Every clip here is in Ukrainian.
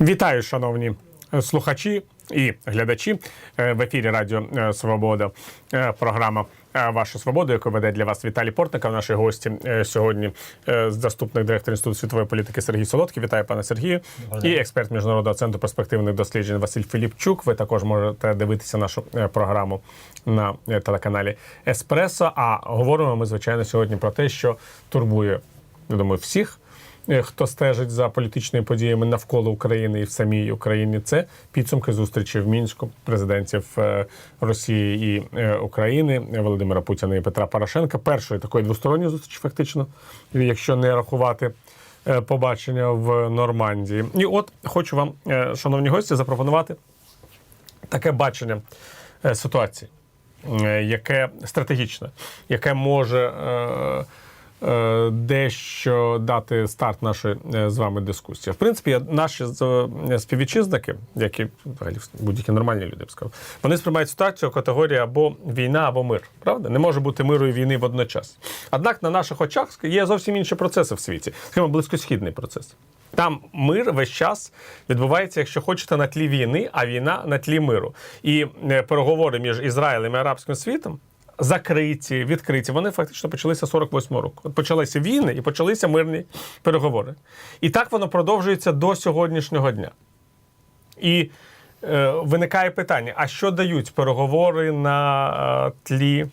Вітаю, шановні е, слухачі і глядачі Е, в ефірі Радіо е, Свобода. Програма Ваша свобода, яку веде для вас Віталій Портников. Наші гості сьогодні заступник директора інституту світової політики Сергій Солодкий. Вітаю, пане Сергію. І експерт міжнародного центру перспективних досліджень Василь Філіпчук. Ви також можете дивитися нашу програму на телеканалі Еспресо. А говоримо ми, звичайно, сьогодні про те, що турбує, я думаю, всіх хто стежить за політичними подіями навколо України і в самій Україні, це підсумки зустрічі в мінську президентів е, Росії і е, України Володимира Путіна і Петра Порошенка. Першої такої двосторонньої зустрічі, фактично, якщо не рахувати. е, Побачення в Нормандії, і от хочу вам, е, шановні гості, запропонувати таке бачення е, ситуації, е, яке стратегічне, яке може е, е, дещо дати старт нашої е, з вами дискусії. В принципі, наші е, співвітчизники, які взагалі будь-які нормальні люди, б сказав, вони сприймають ситуацію категорії або війна, або мир. Правда? Не може бути миру і війни водночас. Однак на наших очах є зовсім інші процеси в світі, скажімо, близькосхідний процес. Там мир весь час відбувається, якщо хочете, на тлі війни, а війна на тлі миру. І е, переговори між Ізраїлем і арабським світом закриті, відкриті. Вони фактично почалися 48 року. От почалися війни і почалися мирні переговори. І так воно продовжується до сьогоднішнього дня. І е, виникає питання: а що дають переговори на е, тлі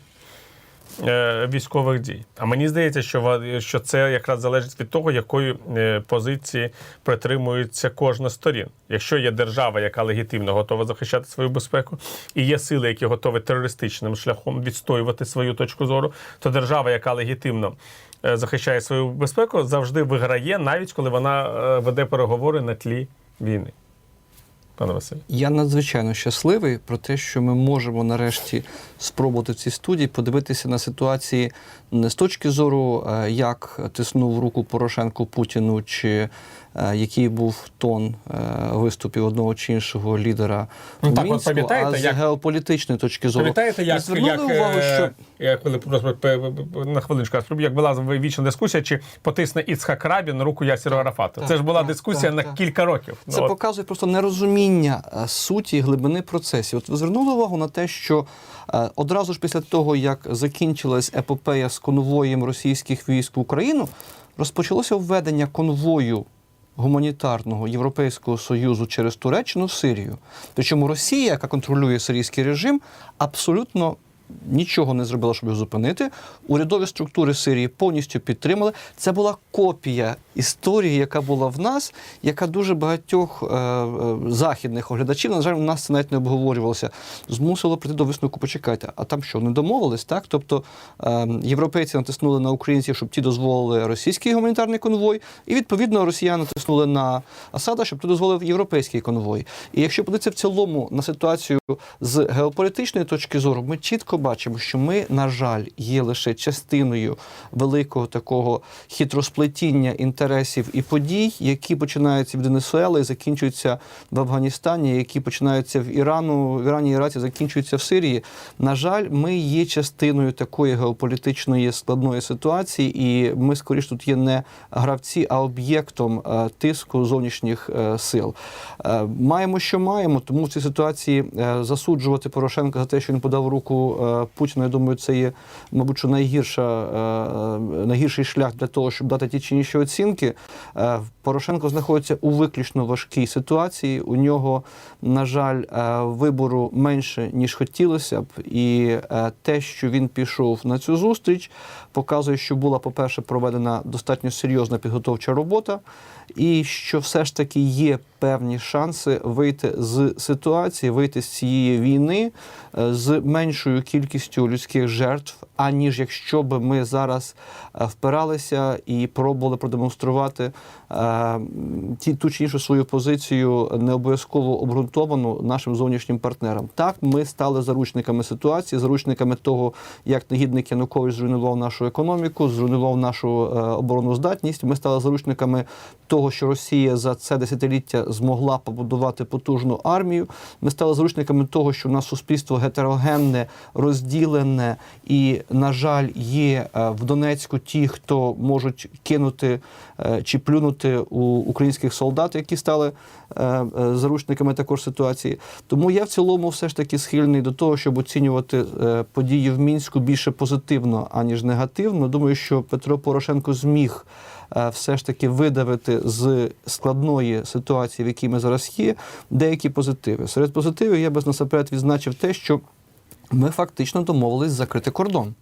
військових дій? А мені здається, що, що це якраз залежить від того, якої е, позиції притримується кожна сторін. Якщо є держава, яка легітимно готова захищати свою безпеку, і є сили, які готові терористичним шляхом відстоювати свою точку зору, то держава, яка легітимно е, захищає свою безпеку, завжди виграє, навіть коли вона е, веде переговори на тлі війни. Пане Василь. Я надзвичайно щасливий про те, що ми можемо нарешті спробувати в цій студії подивитися на ситуації не з точки зору, е, як тиснув руку Порошенко Путіну, чи е, який був тон е, виступів одного чи іншого лідера Ну, в так, Мінську, пам'ятаєте, а з як- геополітичної точки зору. Пам'ятаєте, як, як, увагу, що я коли просто на розповім, як була вічна дискусія, чи потисне Іцхак Рабін руку Ясіру Арафату. Це ж була так, дискусія так, на так. кілька років. Це Ну, от. показує просто нерозуміння е, суті і глибини процесів. От ви звернули увагу на те, що е, одразу ж після того, як закінчилась епопея з конвоєм російських військ в Україну, розпочалося введення конвою. Гуманітарного Європейського союзу через Туреччину Сирію. Причому Росія, яка контролює сирійський режим, абсолютно нічого не зробила, щоб його зупинити. Урядові структури Сирії повністю підтримали. Це була копія історії, яка була в нас, яка дуже багатьох е, е, західних оглядачів, на жаль, у нас це навіть не обговорювалося, змусило прийти до висновку. Почекайте, а там що, не домовились? Так? Тобто е, європейці натиснули на українців, щоб ті дозволили російський гуманітарний конвой, і відповідно росіяни натиснули на Асада, щоб той дозволив європейський конвой. І якщо подивитися в цілому на ситуацію з геополітичної точки зору, ми чітко бачимо, що ми, на жаль, є лише частиною великого такого хитросплетіння інтересів і подій, які починаються від Венесуели і закінчуються в Афганістані, які починаються в Ірану, в Ірані Іраці, закінчуються в Сирії. На жаль, ми є частиною такої геополітичної складної ситуації, і ми скоріш тут є не гравці, а об'єктом е, тиску зовнішніх е, сил. Е, Маємо, що маємо, тому в цій ситуації засуджувати Порошенка за те, що він подав руку Путіну, я думаю, це є, мабуть, що найгірша, е, е, найгірший шлях для того, щоб дати ті чи інші оцінки. Е, Порошенко знаходиться у виключно важкій ситуації. У нього, на жаль, вибору менше ніж хотілося б, і те, що він пішов на цю зустріч, показує, що була, по-перше, проведена достатньо серйозна підготовча робота, і що все ж таки є певні шанси вийти з ситуації, вийти з цієї війни е, з меншою кількістю людських жертв, аніж якщо б ми зараз е, впиралися і пробували продемонструвати ті ту чи іншу свою позицію не обов'язково обґрунтовану нашим зовнішнім партнерам. Так, ми стали заручниками ситуації, заручниками того, як негідник Янукович зруйнував нашу економіку, зруйнував нашу е, оборону здатність. Ми стали заручниками того, що Росія за це десятиліття змогла побудувати потужну армію. Ми стали заручниками того, що у нас суспільство гетерогенне, розділене, і, на жаль, є е, в Донецьку ті, хто можуть кинути е, чи плюнути у українських солдат, які стали е, е, заручниками також ситуації. Тому я в цілому все ж таки схильний до того, щоб оцінювати е, події в мінську більше позитивно аніж негативно. Думаю, що Петро Порошенко зміг все ж таки видавити з складної ситуації, в якій ми зараз є, деякі позитиви. Серед позитивів я би насамперед відзначив те, що ми фактично домовились закрити кордон.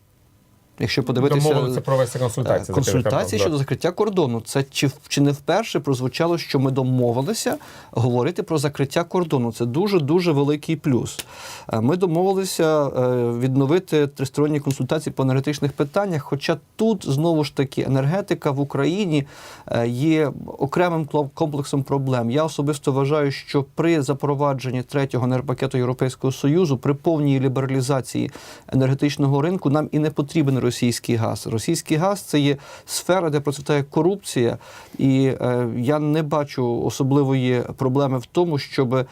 Якщо подивитися Домовилися провести консультації. Е, консультації щодо закриття кордону. Це чи, чи не вперше прозвучало, що ми домовилися говорити про закриття кордону. Це дуже дуже великий плюс. Е, Ми домовилися е, відновити тристоронні консультації по енергетичних питаннях. Хоча тут знову ж таки енергетика в Україні е, є окремим комплексом проблем. Я особисто вважаю, що при запровадженні третього енергопакету Європейського союзу, при повній лібералізації енергетичного ринку, нам і не потрібен російський газ. Російський газ це є сфера, де процвітає корупція, і е, я не бачу особливої проблеми в тому, щоб е,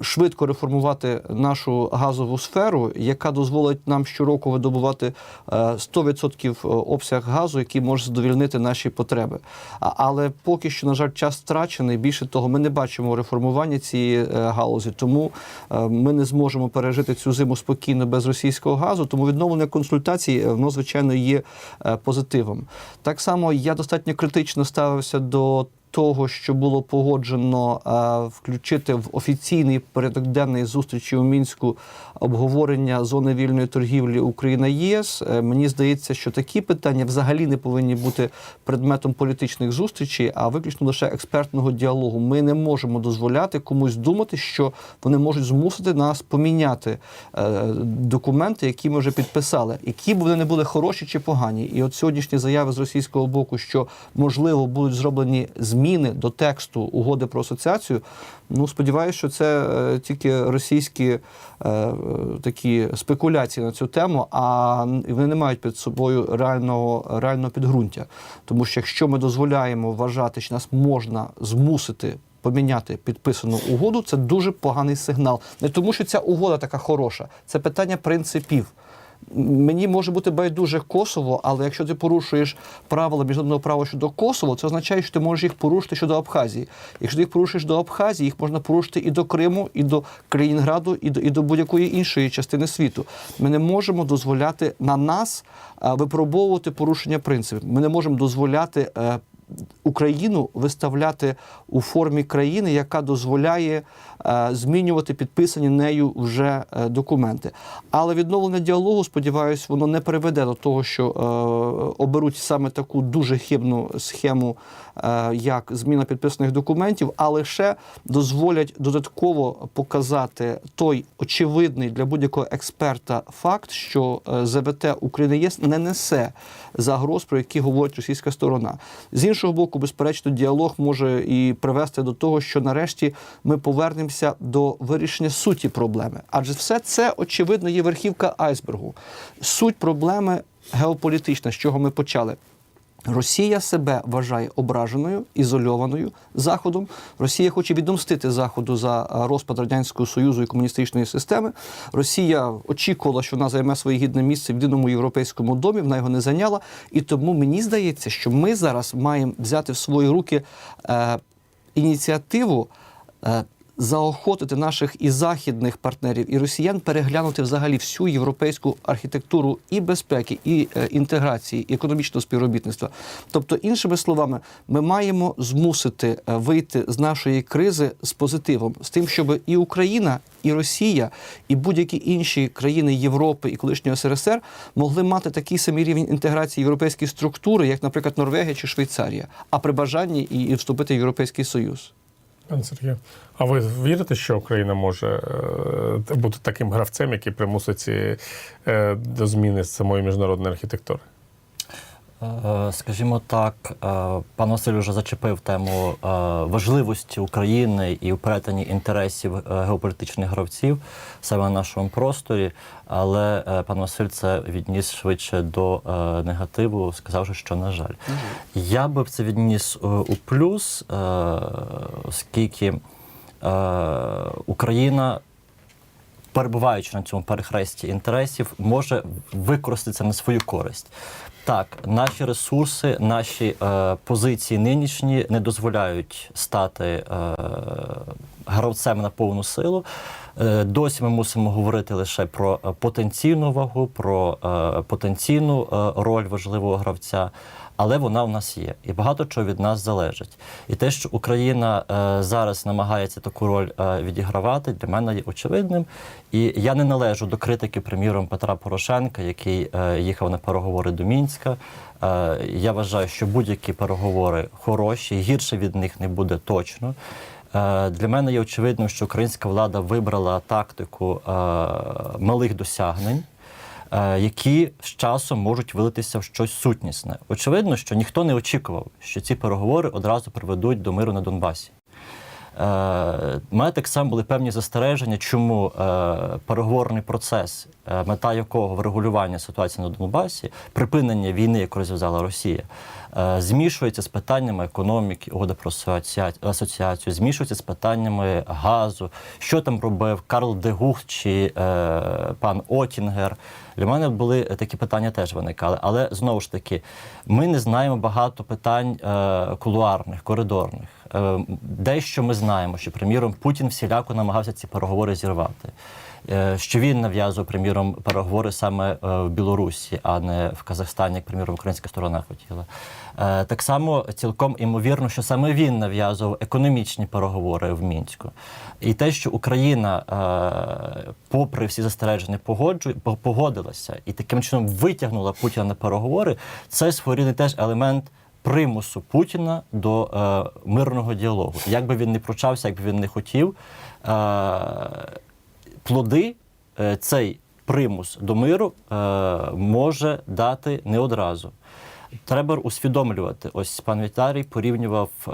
швидко реформувати нашу газову сферу, яка дозволить нам щороку видобувати е, 100% обсяг газу, який може задовільнити наші потреби. Але поки що, на жаль, час втрачений. Більше того, ми не бачимо реформування цієї е, галузі, тому е, ми не зможемо пережити цю зиму спокійно без російського газу. Тому відновлення консультацій е, воно звичайно є е, позитивом. Так само я достатньо критично ставився до. Того, що було погоджено е, включити в офіційний порядок денний зустрічі у мінську обговорення зони вільної торгівлі Україна ЄС. Е, мені здається, що такі питання взагалі не повинні бути предметом політичних зустрічей, а виключно лише експертного діалогу. Ми не можемо дозволяти комусь думати, що вони можуть змусити нас поміняти е, документи, які ми вже підписали, які б вони не були хороші чи погані. І от сьогоднішні заяви з російського боку, що можливо будуть зроблені зміни до тексту угоди про асоціацію. Ну сподіваюся, що це е, тільки російські е, е, такі спекуляції на цю тему, а вони не мають під собою реального реального підґрунтя. Тому що якщо ми дозволяємо вважати, що нас можна змусити. Поміняти підписану угоду це дуже поганий сигнал. Не тому, що ця угода така хороша, це питання принципів. Мені може бути байдуже Косово, але якщо ти порушуєш правила міжнародного права щодо Косово, це означає, що ти можеш їх порушити щодо Абхазії. Якщо ти їх порушиш до Абхазії, їх можна порушити і до Криму, і до Калінінграду, і до, і до будь-якої іншої частини світу. Ми не можемо дозволяти на нас випробовувати порушення принципів. Ми не можемо дозволяти. Україну виставляти у формі країни, яка дозволяє е, змінювати підписані нею вже е, документи. Але відновлення діалогу, сподіваюся, воно не приведе до того, що е, оберуть саме таку дуже хибну схему, як зміна підписаних документів, а лише дозволять додатково показати той очевидний для будь-якого експерта факт, що е, ЗВТ України ЄС не несе загроз, про які говорить російська сторона. З іншого боку, безперечно, діалог може і привести до того, що нарешті ми повернемося до вирішення суті проблеми. Адже все це очевидно є верхівка айсбергу. Суть проблеми геополітична, з чого ми почали. Росія себе вважає ображеною, ізольованою Заходом. Росія хоче відомстити Заходу за е, розпад Радянського Союзу і комуністичної системи. Росія очікувала, що вона займе своє гідне місце в єдиному європейському домі, вона його не зайняла. І тому мені здається, що ми зараз маємо взяти в свої руки е, ініціативу. Е, Заохотити наших і західних партнерів, і росіян переглянути взагалі всю європейську архітектуру і безпеки, і е, інтеграції, і економічного співробітництва. Тобто, іншими словами, ми маємо змусити е, вийти з нашої кризи з позитивом, з тим, щоб і Україна, і Росія, і будь-які інші країни Європи і колишнього СРСР могли мати такий самий рівень інтеграції європейської структури, як, наприклад, Норвегія чи Швейцарія, а при бажанні і, вступити в Європейський Союз. Пане Сергію, а ви вірите, що Україна може е, бути таким гравцем, який примусить е, до зміни самої міжнародної архітектури? Е, Скажімо так, е, пан Василь вже зачепив тему е, важливості України і у перетині інтересів е, геополітичних гравців саме на нашому просторі. Але е, пан Василь це відніс швидше до е, негативу, сказавши, що на жаль. Я би це відніс е, у плюс, е, оскільки е, Україна перебуваючи на цьому перехресті інтересів, може використати це на свою користь. Так, наші ресурси, наші е, позиції нинішні не дозволяють стати е, гравцем на повну силу. Е, досі ми мусимо говорити лише про е, потенційну вагу, про е, потенційну е, роль важливого гравця. Але вона в нас є, і багато чого від нас залежить. І те, що Україна е, зараз намагається таку роль е, відігравати, для мене є очевидним. І я не належу до критики, приміром, Петра Порошенка, який е, їхав на переговори до Мінська. Е, я вважаю, що будь-які переговори хороші, гірше від них не буде точно. Е, Для мене є очевидним, що українська влада вибрала тактику е, малих досягнень які з часом можуть вилитися в щось сутнісне. Очевидно, що ніхто не очікував, що ці переговори одразу приведуть до миру на Донбасі. Е, У мене так само були певні застереження, чому е, переговорний процес, е, мета якого врегулювання ситуації на Донбасі, припинення війни, яку розв'язала Росія, е, змішується з питаннями економіки, угоди про асоціацію, змішується з питаннями газу, що там робив Карл Дегухт чи е, пан Отінгер. Для мене були такі питання теж виникали. Але знову ж таки, ми не знаємо багато питань е, кулуарних, коридорних. Е, дещо ми знаємо, що, приміром, Путін всіляко намагався ці переговори зірвати. Е, Що він нав'язував, приміром, переговори саме е, в Білорусі, а не в Казахстані, як, приміром, українська сторона хотіла. Е, Так само цілком імовірно, що саме він нав'язував економічні переговори в Мінську. І те, що Україна, попри всі застереження, погодилася і таким чином витягнула Путіна на переговори, це своєрідний теж елемент примусу Путіна до е, мирного діалогу. Як би він не пручався, як би він не хотів, е, плоди е, цей примус до миру е, може дати не одразу. Треба усвідомлювати. Ось пан Вітарій порівнював е,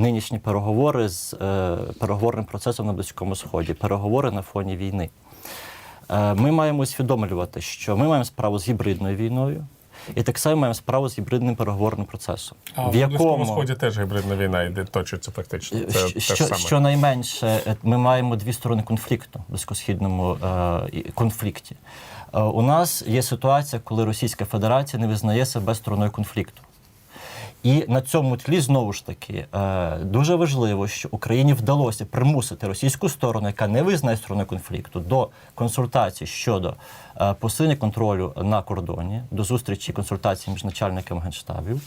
нинішні переговори з е, переговорним процесом на Близькому Сході, переговори на фоні війни. Е, ми маємо усвідомлювати, що ми маємо справу з гібридною війною, і так само маємо справу з гібридним переговорним процесом. А в якому Сході теж гібридна війна йде точиться фактично. Це Що- те саме. щонайменше, е, ми маємо дві сторони конфлікту в близькосхідному е, конфлікті. Е, у нас є ситуація, коли Російська Федерація не визнає себе стороною конфлікту. І на цьому тлі знову ж таки е, дуже важливо, що Україні вдалося примусити російську сторону, яка не визнає стороною конфлікту, до консультацій щодо е, посилення контролю на кордоні, до зустрічі консультацій між начальниками генштабів,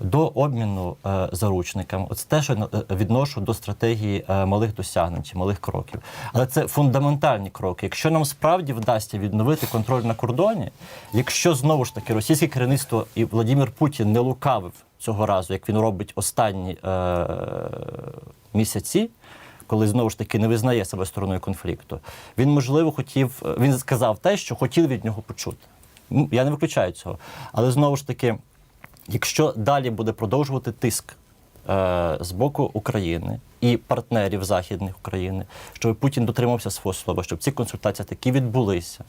до обміну е, заручниками. Оце те, що відношу до стратегії малих досягнень чи малих кроків. Але це фундаментальні кроки. Якщо нам справді вдасться відновити контроль на кордоні, якщо знову ж таки російське керівництво і Владимир Путін не лукавив цього разу, як він робить останні е, місяці, коли знову ж таки не визнає себе стороною конфлікту, він можливо хотів, е, він сказав те, що хотів від нього почути. Я не виключаю цього. Але знову ж таки, якщо далі буде продовжувати тиск е, з боку України і партнерів західних України, щоб Путін дотримався свого слова, щоб ці консультації такі відбулися.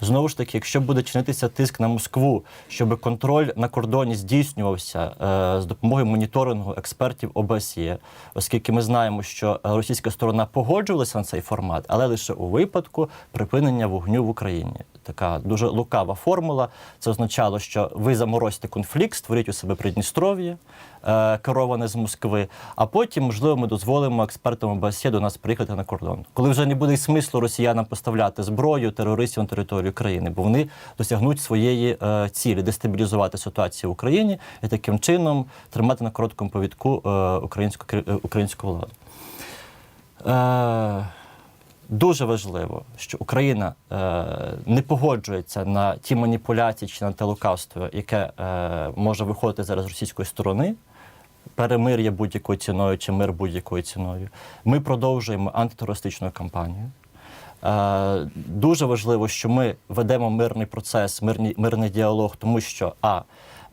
Знову ж таки, якщо буде чинитися тиск на Москву, щоб контроль на кордоні здійснювався е, з допомогою моніторингу експертів ОБСЄ, оскільки ми знаємо, що російська сторона погоджувалася на цей формат, але лише у випадку припинення вогню в Україні. Така дуже лукава формула. Це означало, що ви заморозьте конфлікт, створіть у себе Придністров'я, е, кероване з Москви, а потім, можливо, ми дозволимо експертам ОБСЄ до нас приїхати на кордон. Коли вже не буде смислу росіянам поставляти зброю терористів на територію країни, бо вони досягнуть своєї е, цілі дестабілізувати ситуацію в Україні і таким чином тримати на короткому повідку е, українську е, українську владу. Е, Дуже важливо, що Україна е, не погоджується на ті маніпуляції чи на те лукавство, яке е, може виходити зараз з російської сторони. Перемир'я будь-якою ціною чи мир будь-якою ціною. Ми продовжуємо антитерористичну кампанію. Е, дуже важливо, що ми ведемо мирний процес, мирний, мирний діалог, тому що а.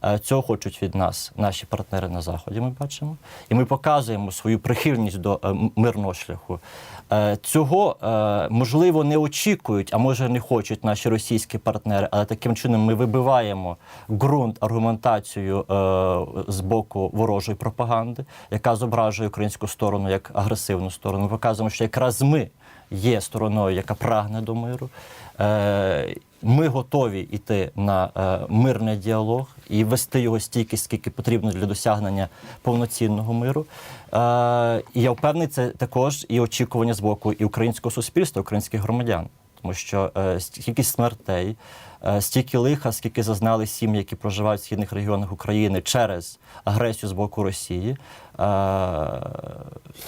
Е, Цього хочуть від нас наші партнери на заході. Ми бачимо, і ми показуємо свою прихильність до е, мирного шляху. Е, Цього можливо не очікують, а може не хочуть наші російські партнери, але таким чином ми вибиваємо ґрунт аргументацію з боку ворожої пропаганди, яка зображує українську сторону як агресивну сторону. Ми показуємо, що якраз ми є стороною, яка прагне до миру. Ми готові йти на е, мирний діалог і вести його стільки, скільки потрібно для досягнення повноцінного миру. Е, І я впевнений, це також і очікування з боку і українського суспільства, українських громадян. Тому що е, стільки смертей, стільки лиха, скільки зазнали сім'ї, які проживають в східних регіонах України через агресію з боку Росії.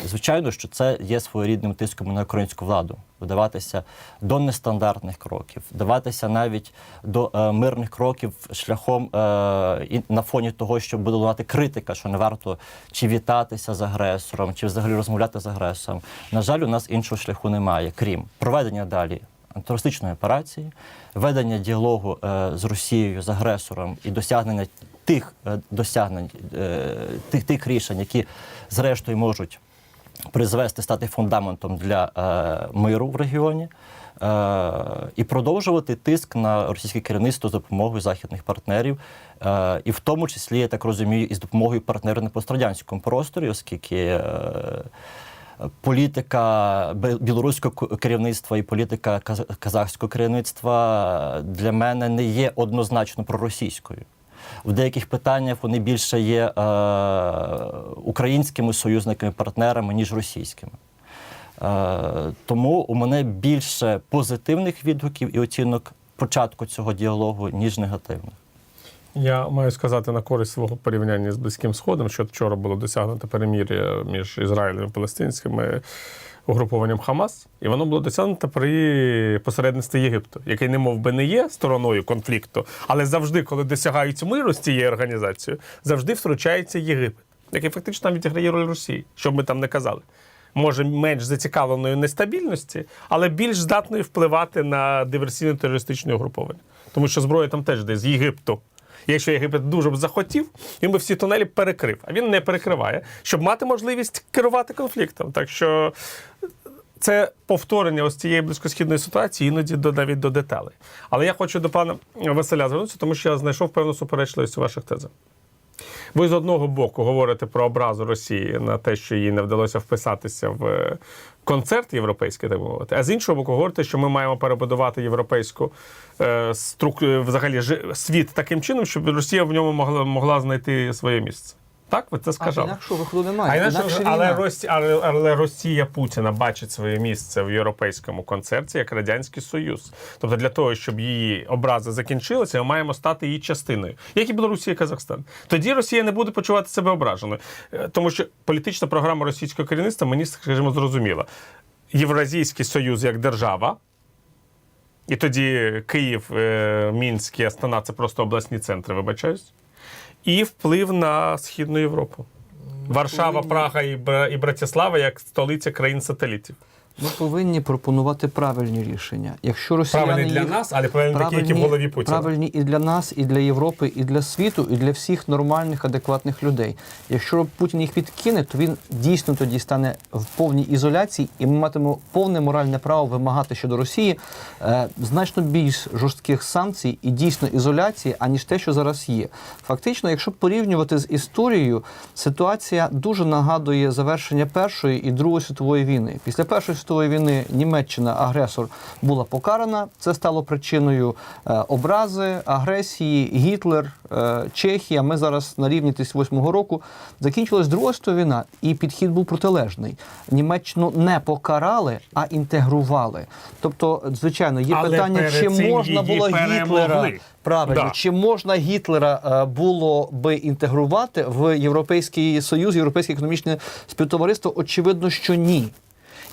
Звичайно, що це є своєрідним тиском на українську владу, вдаватися до нестандартних кроків, вдаватися навіть до е, мирних кроків шляхом е, і на фоні того, щоб буде лунати критика, що не варто чи вітатися з агресором, чи взагалі розмовляти з агресором. На жаль, у нас іншого шляху немає, крім проведення далі антитерористичної операції, ведення діалогу е, з Росією, з агресором і досягнення тих е, досягнень, е, тих, тих рішень, які зрештою можуть призвести стати фундаментом для е, миру в регіоні. Е, і продовжувати тиск на російське керівництво з допомогою західних партнерів, е, і в тому числі, я так розумію, і з допомогою партнерів на пострадянському просторі, оскільки е, політика білоруського керівництва і політика казахського керівництва для мене не є однозначно проросійською. В деяких питаннях вони більше є е, українськими союзниками, партнерами, ніж російськими. Е, тому у мене більше позитивних відгуків і оцінок початку цього діалогу, ніж негативних. Я маю сказати на користь свого порівняння з Близьким Сходом, що вчора було досягнуто перемір'я між Ізраїлем і палестинськими угрупованням Хамас, і воно було досягнуто при посередництві Єгипту, який не би не є стороною конфлікту, але завжди, коли досягають миру з цією організацією, завжди втручається Єгипет, який фактично відіграє роль Росії, що б ми там не казали. Може, менш зацікавленої нестабільності, але більш здатною впливати на диверсійно-терористичне угруповання. Тому що зброя там теж десь з Єгипту. Якщо Єгипет дуже б захотів, він би всі тунелі перекрив, а він не перекриває, щоб мати можливість керувати конфліктом. Так що це повторення ось цієї близькосхідної ситуації, іноді до навіть до деталей. Але я хочу до пана Василя звернутися, тому що я знайшов певну суперечливість у ваших тезах. Ви з одного боку говорите про образу Росії на те, що їй не вдалося вписатися в е, концерт європейський, так мовити. А з іншого боку, говорите, що ми маємо перебудувати європейську е, струк... е, взагалі світ таким чином, щоб Росія в ньому могла, могла знайти своє місце. Так, ви це А сказали? інакшого виходу немає. А інакше, Інакше але. Росія, але, але Росія Путіна бачить своє місце в європейському концерті як Радянський Союз. Тобто для того, щоб її образи закінчилися, ми маємо стати її частиною, як і Білорусі і Казахстан. Тоді Росія не буде почувати себе ображеною. Е, Тому що політична програма російського керівництва мені, скажімо, зрозуміла. Євразійський Союз як держава. І тоді Київ, е, Мінськ і Астана це просто обласні центри, вибачаюсь. І вплив на Східну Європу. Варшава, Прага і, Бра- і Братислава як столиця країн-сателітів. Ми повинні пропонувати правильні рішення. Якщо росіяни Правильні для їх- нас, але правильні такі, які в голові Путіна. правильні і для нас, і для Європи, і для світу, і для всіх нормальних, адекватних людей. Якщо Путін їх відкине, то він дійсно тоді стане в повній ізоляції, і ми матимемо повне моральне право вимагати щодо Росії е, значно більш жорстких санкцій і дійсно ізоляції, аніж те, що зараз є. Фактично, якщо порівнювати з історією, ситуація дуже нагадує завершення Першої і Другої світової війни. Після Першої світової війни Німеччина, агресор, була покарана. Це стало причиною е, образи, агресії, Гітлер, е, Чехія. Ми зараз на рівні 38-го року. Закінчилась Друга світова війна, і підхід був протилежний. Німеччину не покарали, а інтегрували. Тобто, звичайно, є Але питання, чи можна було перемогли. Гітлера правильно, Да. чи можна Гітлера е, було би інтегрувати в Європейський Союз, Європейське економічне співтовариство? Очевидно, що ні.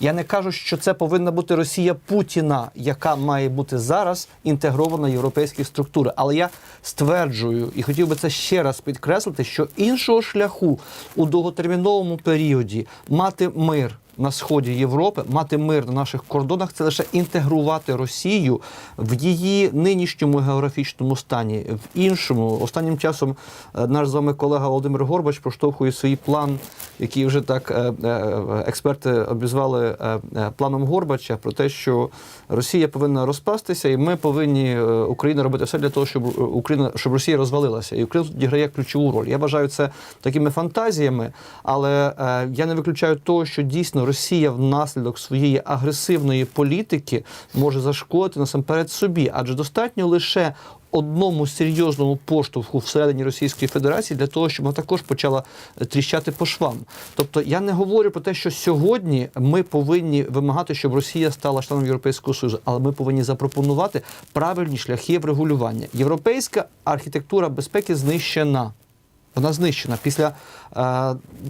Я не кажу, що це повинна бути Росія Путіна, яка має бути зараз інтегрована в європейські структури. Але я стверджую і хотів би це ще раз підкреслити, що іншого шляху у довготерміновому періоді мати мир на сході Європи, мати мир на наших кордонах це лише інтегрувати Росію в її нинішньому географічному стані, в іншому. Останнім часом е, наш з вами колега Володимир Горбач проштовхує свій план, який вже так е, е, експерти обізвали планом Горбача, про те, що Росія повинна розпастися, і ми повинні Україна робити все для того, щоб Україна щоб Росія розвалилася, і Україна тут грає ключову роль. Я вважаю це такими фантазіями, але я не виключаю того, що дійсно Росія внаслідок своєї агресивної політики може зашкодити насамперед собі, адже достатньо лише. Одному серйозному поштовху всередині Російської Федерації для того, щоб вона також почала е, тріщати по швам. Тобто я не говорю про те, що сьогодні ми повинні вимагати, щоб Росія стала членом Європейського Союзу, але ми повинні запропонувати правильні шляхи врегулювання. Європейська архітектура безпеки знищена. Вона знищена після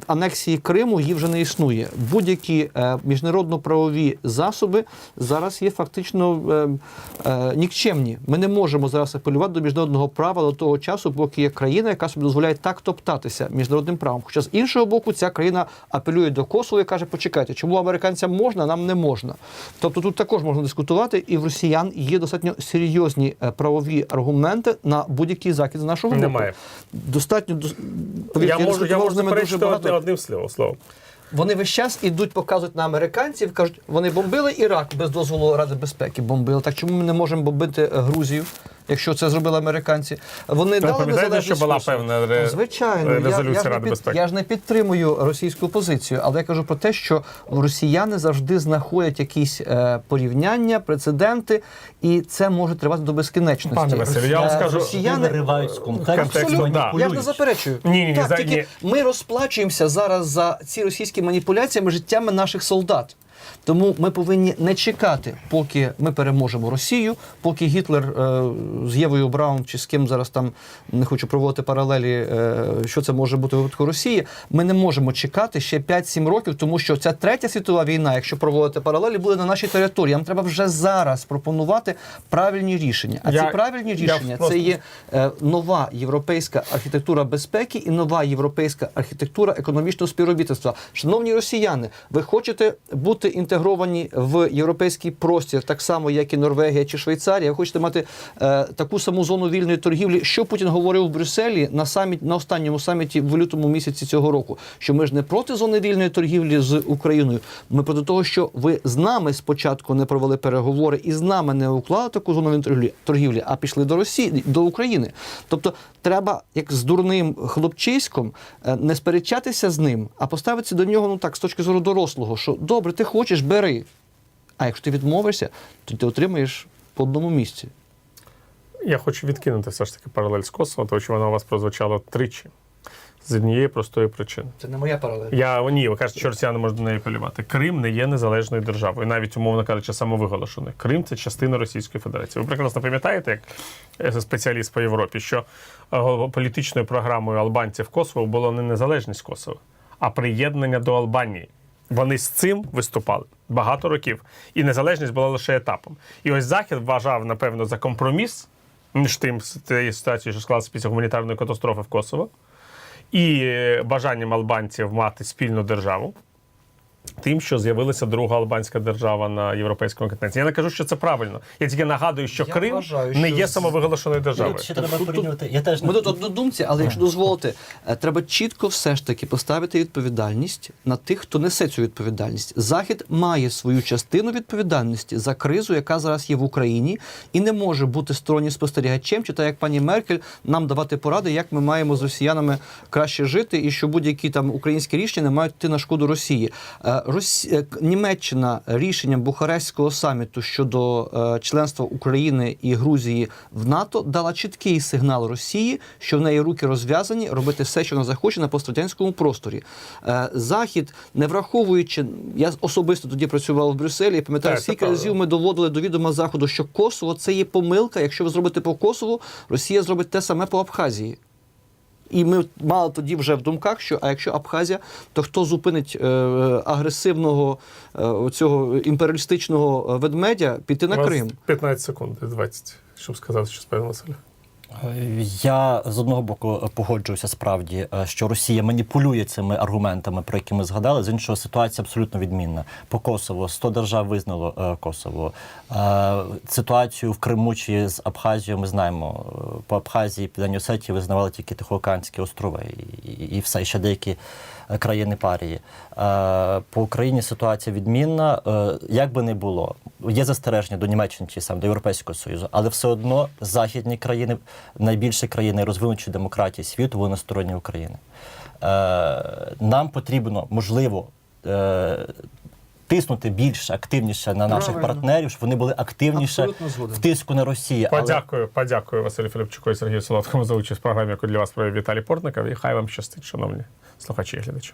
анексії Криму. Її вже не існує. Будь-які е, міжнародно-правові засоби зараз є фактично е, е, нікчемні. Ми не можемо зараз апелювати до міжнародного права до того часу, поки є країна, яка собі дозволяє так топтатися міжнародним правом. Хоча з іншого боку, ця країна апелює до Косово і каже: почекайте, чому американцям можна, а нам не можна. Тобто тут також можна дискутувати, і в росіян є достатньо серйозні е, правові аргументи на будь-який закид з нашого боку. Немає. Достатньо дос- Я можу, я можу з ми дуже багато. одним словом. Вони весь час ідуть, показують на американців, кажуть, вони бомбили Ірак без дозволу Ради безпеки. Бомбили. Так чому ми не можемо бомбити е, Грузію, якщо це зробили американці? Вони Ви дали незалежність що була певна ре- Ну, звичайно е, я- я, ж Ради під- безпеки? Я ж не підтримую російську позицію, але я кажу про те, що росіяни завжди знаходять якісь е, порівняння, прецеденти, і це може тривати до безкінечності. Пане Василю, я вам Е, скажу- росіяни виривають з контексту, Контексту, да. я ж не заперечую. Ні, ні, ні, так, за- тільки ні. ми розплачуємося зараз за ці російські маніпуляціями життями наших солдат. Тому ми повинні не чекати, поки ми переможемо Росію, поки Гітлер е, з Євою Браун чи з ким зараз там не хочу проводити паралелі, е, що це може бути у випадку Росії. Ми не можемо чекати ще 5-7 років, тому що ця третя світова війна, якщо проводити паралелі, буде на нашій території. Нам треба вже зараз пропонувати правильні рішення. А Я- ці правильні рішення просто- це є е, нова європейська архітектура безпеки і нова європейська архітектура економічного співробітництва. Шановні росіяни, ви хочете бути інтегровані в європейський простір, так само як і Норвегія чи Швейцарія. Ви хочете мати е, таку саму зону вільної торгівлі. Що Путін говорив в Брюсселі на саміт на останньому саміті в лютому місяці цього року? Що ми ж не проти зони вільної торгівлі з Україною. Ми проти того, що ви з нами спочатку не провели переговори і з нами не уклали таку зону торгівлі, а пішли до Росії до України. Тобто, треба як з дурним хлопчиськом е, не сперечатися з ним, а поставитися до нього ну так з точки зору дорослого, що добре, ти хочеш, бери. А якщо ти відмовишся, то ти отримаєш по одному місці. Я хочу відкинути все ж таки паралель з Косово, тому що вона у вас прозвучала тричі. З однієї простої причини. Це не моя паралель. Я ні, ви кажете, що росіяни можуть до неї апелювати. Крим не є незалежною державою, навіть умовно кажучи, самовиголошеною. Крим це частина Російської Федерації. Ви прекрасно пам'ятаєте, як е, спеціаліст по Європі, що е, політичною програмою албанців Косово було не незалежність Косово, а приєднання до Албанії. Вони з цим виступали багато років, і незалежність була лише етапом. І ось Захід вважав, напевно, за компроміс між тим цією ситуацією, що склалася після гуманітарної катастрофи в Косово, і бажанням албанців мати спільну державу. Тим, що з'явилася друга албанська держава на європейському континенті. Я не кажу, що це правильно. Я тільки нагадую, що Я Крим вважаю, не що є з- самовиголошеною державою. Ще треба порівнювати. Я теж Ми не тут однодумці, але якщо дозволите, е, треба чітко все ж таки поставити відповідальність на тих, хто несе цю відповідальність. Захід має свою частину відповідальності за кризу, яка зараз є в Україні, і не може бути стороннім спостерігачем, чи так як пані Меркель нам давати поради, як ми маємо з росіянами краще жити, і що будь-які там українські рішення не мають йти на шкоду Росії. Е, Росі... е, Німеччина рішенням Бухарестського саміту щодо е, членства України і Грузії в НАТО дала чіткий сигнал Росії, що в неї руки розв'язані робити все, що вона захоче на пострадянському просторі. Захід, не враховуючи, я особисто тоді працював в Брюсселі, і пам'ятаю, скільки разів ми доводили до відома заходу, що Косово це є помилка. Якщо ви зробите по Косову, Росія зробить те саме по Абхазії. І ми мали тоді вже в думках, що а якщо Абхазія, то хто зупинить е, агресивного е, цього імперіалістичного ведмедя піти на Крим? 15 секунд, 20, щоб сказати, що з паном Василем. Я з одного боку погоджуюся справді, е, що Росія маніпулює цими аргументами, про які ми згадали. З іншого ситуація абсолютно відмінна. По Косово 100 держав визнало е, Косово. Е, Ситуацію в Криму чи з Абхазією ми знаємо. Е, По Абхазії, Південній Осетії визнавали тільки Тихоокеанські острови і, все ще деякі е, країни парії. Е, По Україні ситуація відмінна. Е, Як би не було, є застереження до Німеччини чи сам до Європейського Союзу, але все одно західні країни, найбільші країни розвинучі демократії світу, вони на стороні України. Е, Нам потрібно, можливо, е, тиснути більше, активніше на наших Правильно. партнерів, щоб вони були активніше в тиску на Росію. Але Подякую, подякую Василю Філіпчуку і Сергію Солодкому за участь в програмі, яку для вас провів Віталій Портников. І хай вам щастить, шановні слухачі і глядачі.